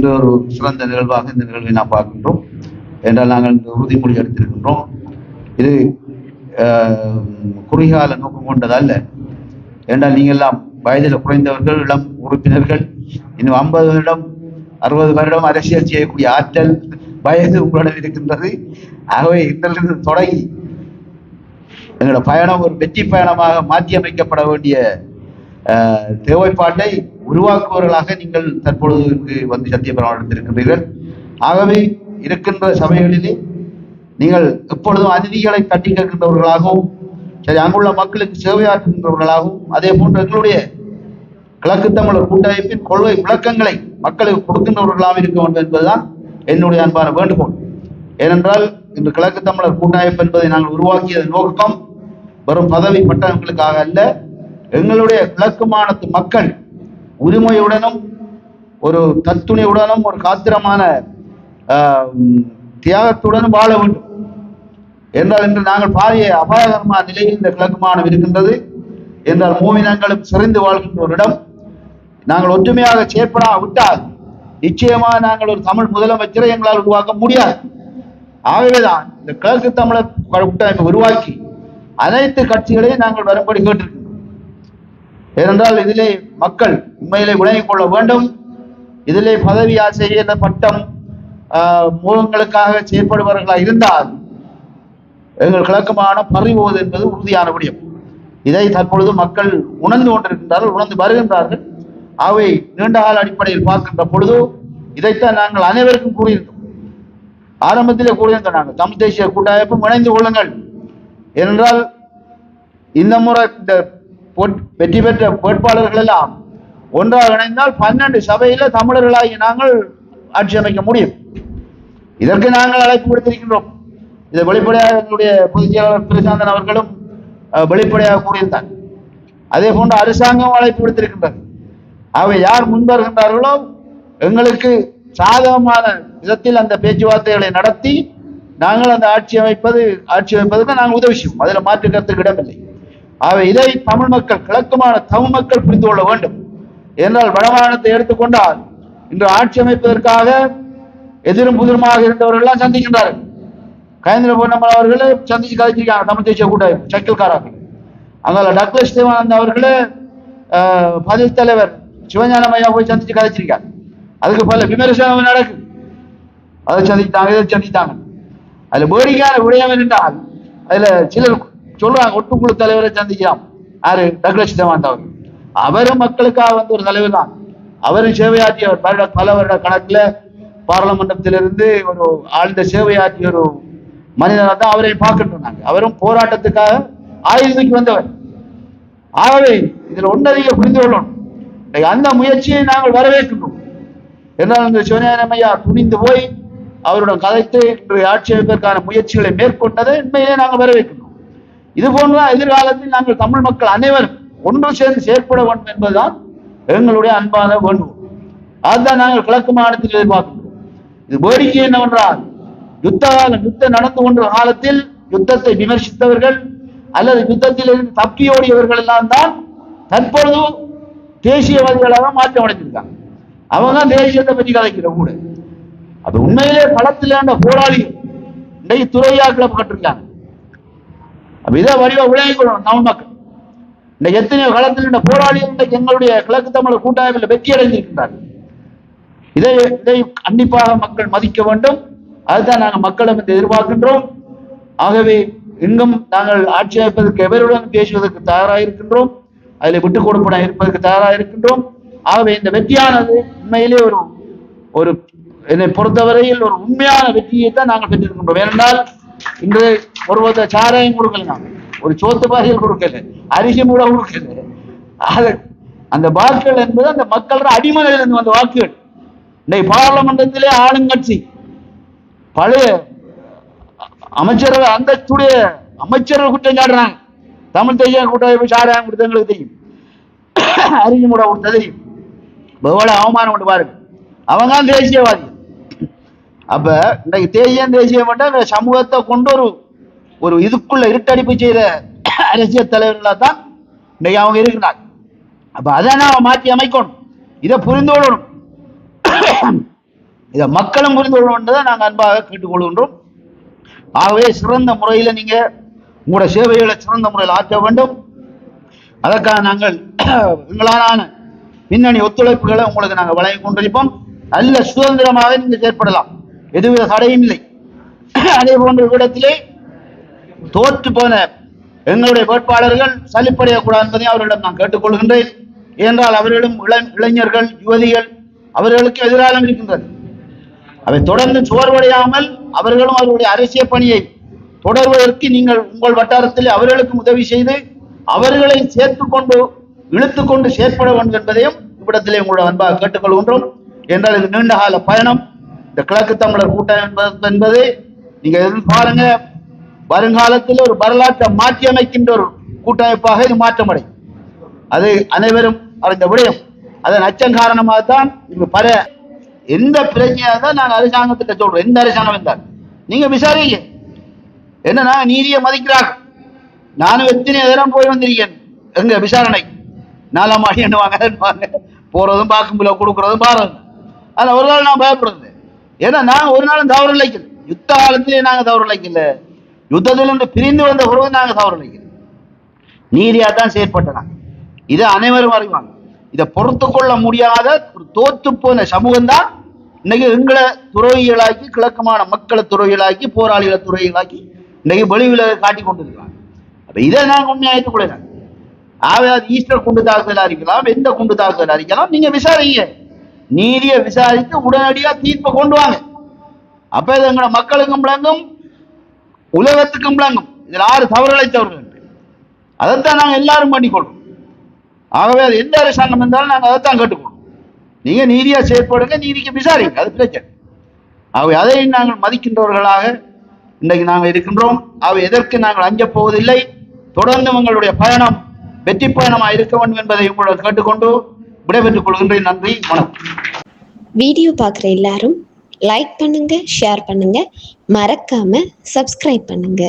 இந்த ஒரு சிறந்த நிகழ்வாக இந்த நிகழ்வை நாம் பார்க்கின்றோம். என்றால் நாங்கள் இந்த உறுதிமொழி எடுத்திருக்கின்றோம். இது ஆஹ், நோக்கம் கொண்டதல்ல என்றால் நீங்கள்லாம் வயதில் குறைந்தவர்கள் இளம் உறுப்பினர்கள் இன்னும் ஐம்பது வருடம் அறுபது வருடம் அரசியல் செய்யக்கூடிய ஆற்றல் வயது உங்களிடம் இருக்கின்றது. ஆகவே இன்றிலிருந்து தொடங்கி எங்களோட பயணம் ஒரு வெற்றி பயணமாக மாற்றி அமைக்கப்பட வேண்டிய தேவைப்பாட்டை உருவாக்குவர்களாக நீங்கள் தற்பொழுது வந்து சத்தியபிரமாணம் எடுத்திருக்கின்றீர்கள் ஆகவே இருக்கின்ற சபைகளிலே நீங்கள் எப்பொழுதும் அதிதிகளை தட்டி கேட்கின்றவர்களாகவும் சரி அங்குள்ள மக்களுக்கு சேவையாற்றுகின்றவர்களாகவும் அதே போன்று எங்களுடைய கிழக்கு தமிழர் கூட்டமைப்பின் கொள்கை விளக்கங்களை மக்களுக்கு கொடுக்கின்றவர்களாக இருக்க வேண்டும் என்பதுதான் என்னுடைய அன்பான வேண்டுகோள். ஏனென்றால் இன்று கிழக்கு தமிழர் கூட்டமைப்பு என்பதை நாங்கள் உருவாக்கிய நோக்கம் வெறும் பதவி பட்டங்களுக்காக அல்ல எங்களுடைய கிழக்கு மாநிலத்து மக்கள் உரிமையுடனும் ஒரு தத்துணையுடனும் ஒரு காத்திரமான தியாகத்துடனும் வாழ வேண்டும். என்றால் இன்று நாங்கள் பாரிய அபாயகரமான நிலையில் இந்த கிழக்கு மாநிலம் இருக்கின்றது. என்றால் மூவினங்களும் சிறந்து வாழ்கின்ற ஒரு இடம். நாங்கள் ஒற்றுமையாக செயற்படா விட்டால் நிச்சயமாக நாங்கள் ஒரு தமிழ் முதலமைச்சரை எங்களால் உருவாக்க முடியாது. ஆகவேதான் இந்த கிழக்கு தமிழர் கூட்டமைப்பை உருவாக்கி அனைத்து கட்சிகளையும் நாங்கள் வரும்படி கேட்டிருக்கிறோம். ஏனென்றால் இதிலே மக்கள் உண்மையிலே விளங்கிக் கொள்ள வேண்டும். இதிலே பதவி ஆசை என்ற பட்டம் மூலங்களுக்காக முகங்களுக்காக செயற்படுபவர்களாக இருந்தால் எங்கள் கிழக்கமான பறிபோவது என்பது உறுதியான விடயம். இதை தற்பொழுது மக்கள் உணர்ந்து கொண்டிருக்கின்றார்கள் உணர்ந்து வருகின்றார்கள். அவை நீண்டகால அடிப்படையில் பார்க்கின்ற பொழுது இதைத்தான் நாங்கள் அனைவருக்கும் கூறியிருந்தோம். ஆரம்பத்திலே கூறியிருந்தோம் நாங்கள் தமிழ் தேசிய கூட்டமைப்பும் இணைந்து கொள்ளுங்கள். ஏனென்றால் இந்த முறை இந்த வெற்றி பெற்ற வேட்பாளர்கள் எல்லாம் ஒன்றாக இணைந்தால் பன்னெண்டு சபையில தமிழர்களாகி நாங்கள் ஆட்சி அமைக்க முடியும். இதற்கு நாங்கள் அழைப்பு விடுத்திருக்கின்றோம். இதை வெளிப்படையாக எங்களுடைய பொதுச் செயலாளர் பிரசாந்தன் அவர்களும் அஹ், வெளிப்படையாக கூறியிருந்தார். அதே போன்று அரசாங்கம் அழைப்பு விடுத்திருக்கின்றது. அவை யார் முன்வருகின்றார்களோ எங்களுக்கு சாதகமான விதத்தில் அந்த பேச்சுவார்த்தைகளை நடத்தி நாங்கள் அந்த ஆட்சி அமைப்பது ஆட்சி அமைப்பதற்கு நாங்கள் உதவி செய்வோம். அதில் மாற்று கருத்துக்கு இடமில்லை. ஆகவே இதை தமிழ் மக்கள் கிழக்குமான தமிழ் மக்கள் புரிந்து கொள்ள வேண்டும். என்றால் வடமாநிலத்தை எடுத்துக்கொண்டால் இன்று ஆட்சி அமைப்பதற்காக எதிரும் புதிருமாக இருந்தவர்கள் எல்லாம் சந்திக்கின்றார்கள். கயந்திர பொன்னம்மன் அவர்களே சந்திச்சு கதைச்சிருக்காங்க தமிழ் தேசிய கூட்டமைப்பு சக்கில்காராக்கள் அதனால டக்ளஸ் தேவானந்த் அவர்களே பதில் தலைவர் சிவஞான ஐயா போய் சந்திச்சு கதைச்சிருக்காங்க அதுக்கு பல விமர்சனம் நடக்குது அதை சந்தித்தாங்க இதை சந்தித்தாங்க. அதுல வேடிக்கையான விடயம் என்றால் அதுல சிலர் சொல்றாங்க ஒட்டுக்குழு தலைவரை சந்திக்கலாம். யாரு? டக்ளஸ் தேவானந்த் அவரும் மக்களுக்காக வந்து ஒரு தலைவர் தான். அவரும் சேவையாற்றியவர் பல பல வருட கணக்குல பாராளுமன்றத்திலிருந்து ஒரு ஆழ்ந்த சேவையாற்றிய ஒரு மனிதனாக தான் அவரை பார்க்கின்றோம் நாங்கள் அவரும் போராட்டத்துக்காக ஆயுதத்துக்கு வந்தவர். ஆகவே இதில் ஒன்றறிய புரிந்து கொள்ளணும். அந்த முயற்சியை நாங்கள் வரவேற்கின்றோம். என்றால் இந்த சிவஞானம் துணிந்து போய் அவருடன் கதைத்து இன்று ஆட்சி அமைப்பதற்கான முயற்சிகளை மேற்கொண்டதை உண்மையிலே நாங்கள் வரவேற்கின்றோம். இது போன்ற எதிர்காலத்தில் நாங்கள் தமிழ் மக்கள் அனைவரும் ஒன்று சேர்ந்து செயற்பட வேண்டும் என்பதுதான் எங்களுடைய அன்பான வேண்டுகோள். அதுதான் நாங்கள் கிழக்கு மாநிலத்தில் எதிர்பார்க்கின்றோம். இது வேடிக்கை என்னவென்றால் யுத்த காலம் யுத்தம் நடந்து கொண்ட காலத்தில் யுத்தத்தை விமர்சித்தவர்கள் அல்லது யுத்தத்தில் இருந்து தப்பியோடியவர்கள் எல்லாம் தான் தற்பொழுது தேசியவாதிகளாக மாற்றம் அடைஞ்சிருக்காங்க அவங்க தான் தேசியத்தை பற்றி கதைக்கிற கூட அது உண்மையிலே களத்தில் போராளி இன்றைக்கு துறையா கிளப்பப்பட்டிருக்காங்க அப்ப இதை வடிவா விளங்கிக் கொள்ளணும் மக்கள். இன்றைக்கு எத்தனையோ களத்தில் இந்த போராளிகள் இன்றைக்கு எங்களுடைய கிழக்கு தமிழர் கூட்டாய்வில் வெற்றி அடைந்திருக்கின்றார்கள். இதை இதை கண்டிப்பாக மக்கள் மதிக்க வேண்டும். அதுதான் நாங்கள் மக்களிடம் இருந்து எதிர்பார்க்கின்றோம். ஆகவே இங்கும் நாங்கள் ஆட்சி அமைப்பதற்கு எவருடன் பேசுவதற்கு தயாராக இருக்கின்றோம். அதில் விட்டு கொடுப்பன இருப்பதற்கு தயாராக இருக்கின்றோம். ஆகவே இந்த வெற்றியானது உண்மையிலே ஒரு ஒரு என்னை பொறுத்தவரையில் ஒரு உண்மையான வெற்றியை தான் நாங்கள் பெற்றிருக்கின்றோம். ஏனென்றால் இன்று ஒருவத சாராயம் கொடுக்கல ஒரு சோத்து பாதையில் கொடுக்கல அரிசி மூட கொடுக்கல. அது அந்த வாக்குகள் என்பது அந்த மக்களோட அடிமனையிலிருந்து வந்த வாக்குகள். இன்னைக்கு பாராளுமன்றத்திலே ஆளுங்கட்சி பழைய அமைச்சர்கள் அந்த துடைய அமைச்சர்கள் குற்றம் சாடுறாங்க தமிழ் தேசிய கூட்டமைப்பு சாராயம் கொடுத்தவங்களுக்கு தெரியும். அரிசி மூட கொடுத்தது தெரியும். எவ்வளவு அவமானம் கொண்டு பாருங்க. அவங்க தான் தேசியவாதி. அப்ப இன்னைக்கு தேசியம் தேசியம் மட்டும் இந்த சமூகத்தை கொண்டு ஒரு ஒரு இதுக்குள்ள இருட்டடிப்பு செய்த அரசியல் தலைவர்களா தான் இன்னைக்கு அவங்க இருக்கிறாங்க. அப்ப அதை நாம மாற்றி அமைக்கணும். இதை புரிந்து கொள்ளணும். இதை மக்களும் புரிந்து கொள்ளணும்ன்றதை நாங்கள் அன்பாக கேட்டுக்கொள்கின்றோம் ஆகவே சிறந்த முறையில் நீங்க உங்களோட சேவைகளை சிறந்த முறையில் ஆற்ற வேண்டும். அதற்காக நாங்கள் எங்களாலான பின்னணி ஒத்துழைப்புகளை உங்களுக்கு நாங்கள் வழங்கி கொண்டிருப்போம். நல்ல சுதந்திரமாக நீங்கள் செயற்படலாம். எதுவித தடையும் இல்லை. அதே போன்ற இடத்திலே தோற்று போன எங்களுடைய வேட்பாளர்கள் சலிப்படையக்கூடாது என்பதை அவர்களிடம் நான் கேட்டுக்கொள்கின்றேன் ஏனென்றால் அவர்களும் இளைஞர்கள் யுவதிகள் அவர்களுக்கு எதிராலும் இருக்கின்றது அவை தொடர்ந்து சோர்வடையாமல் அவர்களும் அவர்களுடைய அரசியல் பணியை தொடர்வதற்கு நீங்கள் உங்கள் வட்டாரத்தில் அவர்களுக்கும் உதவி செய்து அவர்களை சேர்த்து கொண்டு இழுத்து கொண்டு செயற்பட வேண்டும் என்பதையும் இவ்விடத்திலே உங்களோட அன்பாக கேட்டுக்கொள்கின்றோம் என்றால் இது நீண்ட கால பயணம். இந்த கிழக்கு தமிழர் கூட்டம் என்பது என்பது நீங்க எதிர்பாருங்க வருங்காலத்தில் ஒரு வரலாற்றை மாற்றி அமைக்கின்ற ஒரு கூட்டமைப்பாக இது மாற்றமடையும் அது அனைவரும் அறிந்த விடயம். அதன் அச்சம் காரணமாகத்தான் இப்ப பல எந்த பிரச்சனையாக தான் நான் அரசாங்கத்திட்ட சொல்றோம் எந்த அரசாங்கம் இருந்தால் நீங்க விசாரிங்க. என்னன்னா நீதியை மதிக்கிறார்கள். நானும் எத்தனை தரம் போய் வந்திருக்கேன். எங்க விசாரணை? நாலாம் மாடி எண்ணுவாங்க போறதும் பார்க்கும்போது கொடுக்கறதும் பாருங்க. ஆனா ஒரு நாள் நான் பயப்படுறது. ஏன்னா நாங்கள் ஒரு நாளும் தவறு இழைக்கல யுத்த காலத்திலே நாங்க தவறு இழைக்கல யுத்தத்திலிருந்து பிரிந்து வந்த உறவு நாங்க தவறு இழைக்கல நீதியா தான் செயற்பட்டன. இதை அனைவரும் அறிவாங்க. இதை பொறுத்து கொள்ள முடியாத ஒரு தோத்து போன சமூகம் தான் இன்னைக்கு எங்களை துறவிகளாக்கி கிழக்கமான மக்களை துறவிகளாக்கி போராளிகளை துறவிகளாக்கி இன்னைக்கு வெளிவில காட்டி கொண்டிருக்கிறாங்க. அப்ப இதை நாங்க உண்மையா ஏற்றுக்கொள்ளலாம் ஆகவே அது ஈஸ்டர் குண்டு தாக்குதல் அறிக்கலாம் எந்த குண்டு தாக்குதல் அறிக்கலாம் நீங்க விசாரிங்க. நீதியை விசாரித்து உடனடியா தீர்ப்பை கொண்டு வாங்க. அப்ப இது எங்களோட மக்களுக்கும் விளங்கும் உலகத்துக்கும் விளங்கும். இதில் ஆறு தவறு இழைத்தவர்கள் அதைத்தான் நாங்க எல்லாரும் பண்ணிக்கொள்வோம். ஆகவே அது எந்த அரசாங்கம் இருந்தாலும் நாங்க அதைத்தான் கேட்டுக்கொள்றோம் நீங்க நீதியா செயற்படுங்க நீதிக்கு விசாரிங்க அது பிரச்சனை. ஆகவே அதை நாங்கள் மதிக்கின்றவர்களாக இன்றைக்கு நாங்கள் இருக்கின்றோம். அவை எதற்கு நாங்கள் அஞ்சப் போவதில்லை? தொடர்ந்து உங்களுடைய பயணம் வெற்றி பயணமாக இருக்க வேண்டும் என்பதை உங்களுடன் கேட்டுக்கொண்டு விடைபெற்றுக் கொள்கின்றேன். நன்றி. வணக்கம். வீடியோ பார்க்குற எல்லாரும் லைக் பண்ணுங்க ஷேர் பண்ணுங்க. மறக்காம சப்ஸ்கிரைப் பண்ணுங்க.